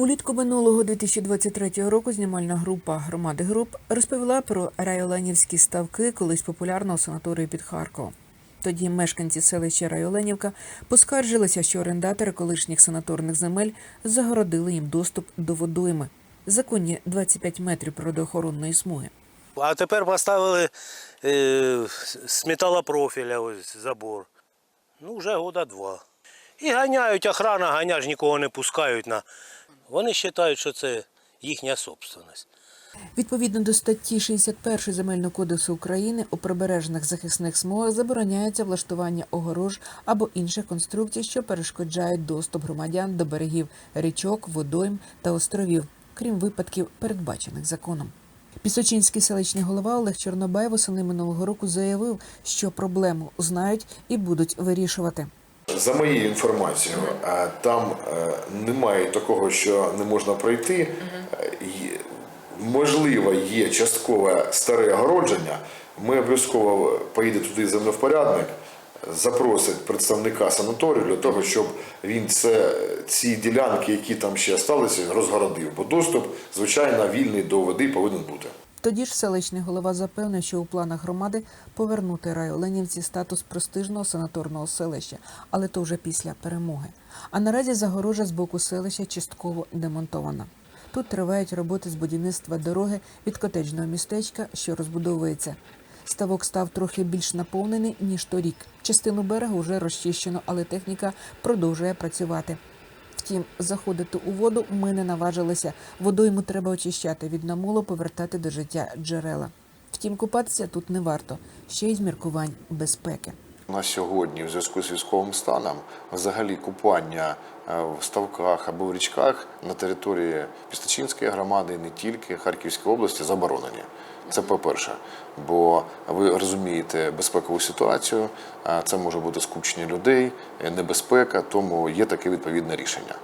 Улітку минулого 2023 року знімальна група громади груп розповіла про райоленівські ставки, колись популярного санаторію під Харковом. Тоді мешканці селища Райоленівка поскаржилися, що орендатори колишніх санаторних земель загородили їм доступ до водойми. Законні 25 метрів природоохоронної смуги. А тепер поставили е, з металопрофіля ось забор. Ну, вже года два. І ганяють, охрана ганя ж нікого не пускають на. Вони вважають, що це їхня собственність. Відповідно до статті 61 Земельного кодексу України у прибережних захисних смугах забороняється влаштування огорож або інших конструкцій, що перешкоджають доступ громадян до берегів річок, водойм та островів, крім випадків, передбачених законом. Пісочинський селищний голова Олег Чорнобай восени минулого року заявив, що проблему знають і будуть вирішувати. За моєю інформацією, е, там е, немає такого, що не можна пройти. Можливо, є часткове старе огородження. Ми обов'язково поїде туди землевпорядник, запросить представника санаторію для того, щоб він це, ці ділянки, які там ще залишилися, розгородив. Бо доступ, звичайно, вільний до води повинен бути. Тоді ж селищний голова запевнив, що у планах громади повернути райоленівці статус престижного санаторного селища, але то вже після перемоги. А наразі загорожа з боку селища частково демонтована. Тут тривають роботи з будівництва дороги від котеджного містечка, що розбудовується. Ставок став трохи більш наповнений ніж торік. Частину берегу вже розчищено, але техніка продовжує працювати. Втім, заходити у воду ми не наважилися. Водойму треба очищати від намолу, повертати до життя джерела. Втім, купатися тут не варто ще й з міркувань безпеки. На сьогодні, в зв'язку з військовим станом, взагалі купання е, в ставках або в річках на території Пісточинської громади, не тільки Харківської області, заборонені. Це по-перше, бо ви розумієте безпекову ситуацію, е, це може бути скупчення людей, е, небезпека, тому є таке відповідне рішення.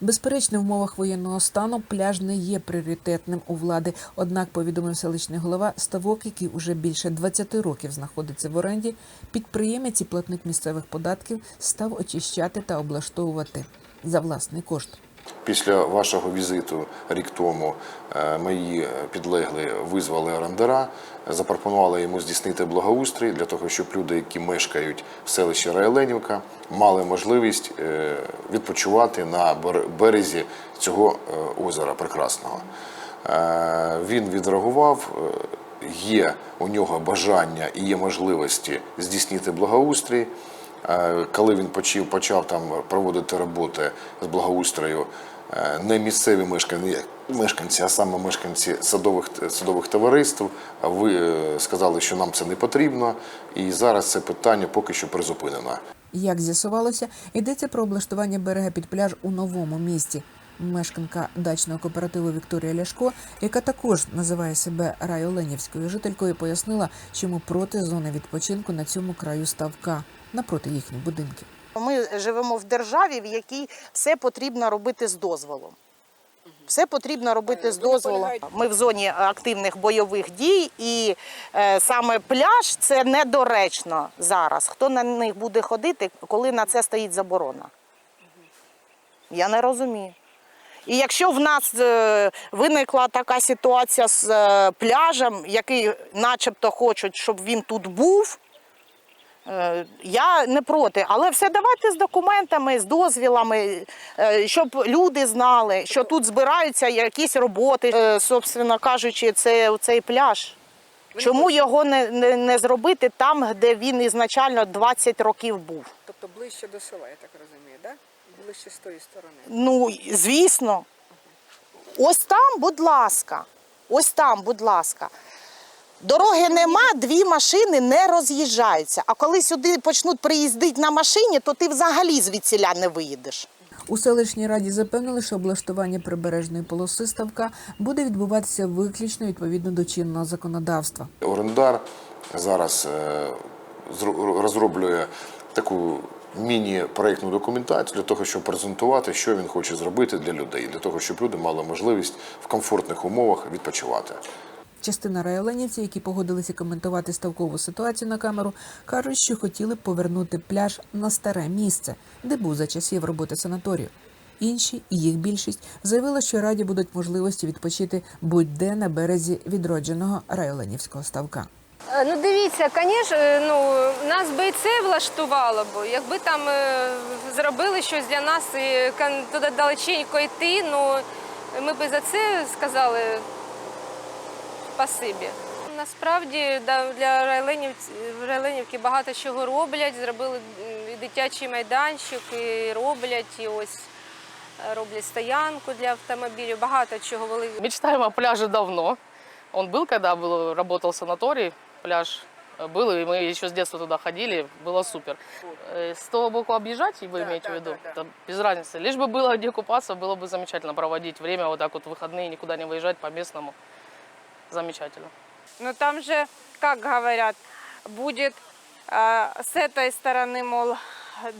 Безперечно, в умовах воєнного стану пляж не є пріоритетним у влади. Однак, повідомив селищний голова, ставок, який уже більше 20 років знаходиться в оренді, підприємець і платник місцевих податків став очищати та облаштовувати за власний кошт. Після вашого візиту рік тому е, мої підлеглі визвали орендера, запропонували йому здійснити благоустрій для того, щоб люди, які мешкають в селищі Райоленівка, мали можливість е, відпочивати на бер- березі цього е, озера прекрасного. Він відреагував. Є у нього бажання і є можливості здійснити благоустрій. Коли він почав, почав там проводити роботи з благоустрою, е, не місцеві мешканці, мешканці, а саме мешканці садових, садових товариств, ви е, сказали, що нам це не потрібно, і зараз це питання поки що призупинено. Як з'ясувалося, йдеться про облаштування берега під пляж у новому місті. Мешканка дачного кооперативу Вікторія Ляшко, яка також називає себе райоленівською жителькою, пояснила, чому проти зони відпочинку на цьому краю ставка напроти їхніх будинків. Ми живемо в державі, в якій все потрібно робити з дозволом. Все потрібно робити з дозволом. Ми в зоні активних бойових дій, і е, саме пляж це недоречно зараз. Хто на них буде ходити, коли на це стоїть заборона? Я не розумію. І якщо в нас е, виникла така ситуація з е, пляжем, який начебто хочуть, щоб він тут був, Я не проти, але все давайте з документами, з дозвілами, е, щоб люди знали, що тут збираються якісь роботи. Е, Собственно кажучи, це цей пляж. Чому його не, не, не зробити там, де він ізначально 20 років був? Тобто ближче до села, я так розумію, да? Ближче з тої сторони. Ну, звісно. Ось там, будь ласка. Ось там, будь ласка. Дороги нема, дві машини не роз'їжджаються. А коли сюди почнуть приїздити на машині, то ти взагалі звідсіля не виїдеш. У селищній раді запевнили, що облаштування прибережної полоси ставка буде відбуватися виключно відповідно до чинного законодавства. Орендар зараз е, розроблює таку міні-проєктну документацію для того, щоб презентувати, що він хоче зробити для людей, для того, щоб люди мали можливість в комфортних умовах відпочивати. Частина райоленівців, які погодилися коментувати ставкову ситуацію на камеру, кажуть, що хотіли б повернути пляж на старе місце, де був за часів роботи санаторію. Інші, і їх більшість, заявили, що раді будуть можливості відпочити будь-де на березі відродженого райоленівського ставка. Е, Ну дивіться, звісно, ну нас би і це влаштувало б. Якби там е, зробили щось для нас і туди далеченько йти, ну ми б і за це сказали спасибі. Насправді да, для райленівці райленівки багато чого роблять. Зробили м, і дитячий майданчик, і роблять, і ось е, роблять стоянку для автомобілів. Багато чого великого. Мечтаем о пляже давно. Он был, когда был, работал санаторий, пляж э, был, и мы еще с детства туда ходили, было супер. Э, С того боку объезжать, вы Да, имеете да, в виду? да, да. Это без разницы. Лишь бы было где купаться, было бы замечательно проводить время вот так вот в выходные, никуда не выезжать по местному. Замечательно. Но там же, как говорят, будет э, с этой стороны, мол,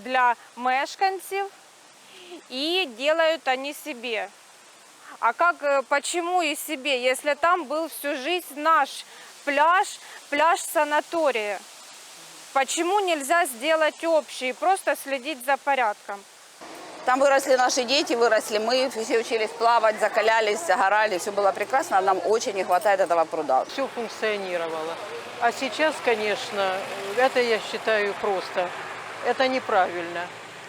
для мешканцев, и делают они себе. А как, э, почему и себе, если там был всю жизнь наш пляж, пляж санатория? Почему нельзя сделать общий просто следить за порядком? Там выросли наши дети, выросли мы, все учились плавать, закалялись, загорали, все было прекрасно, нам очень не хватает этого пруда. все функционировало. А сейчас, конечно, это я считаю просто, это неправильно.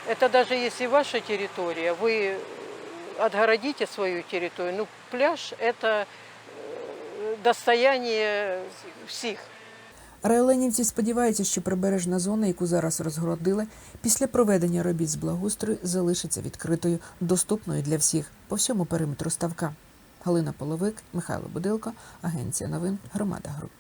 Это даже если ваша территория, вы отгородите свою территорию, ну пляж это э, достояние всех. Райоленівці сподіваються, що прибережна зона, яку зараз розгородили, після проведення робіт з благоустрою залишиться відкритою, доступною для всіх по всьому периметру ставка. Галина Половик, Михайло Будилко, Агенція новин Громада Груп.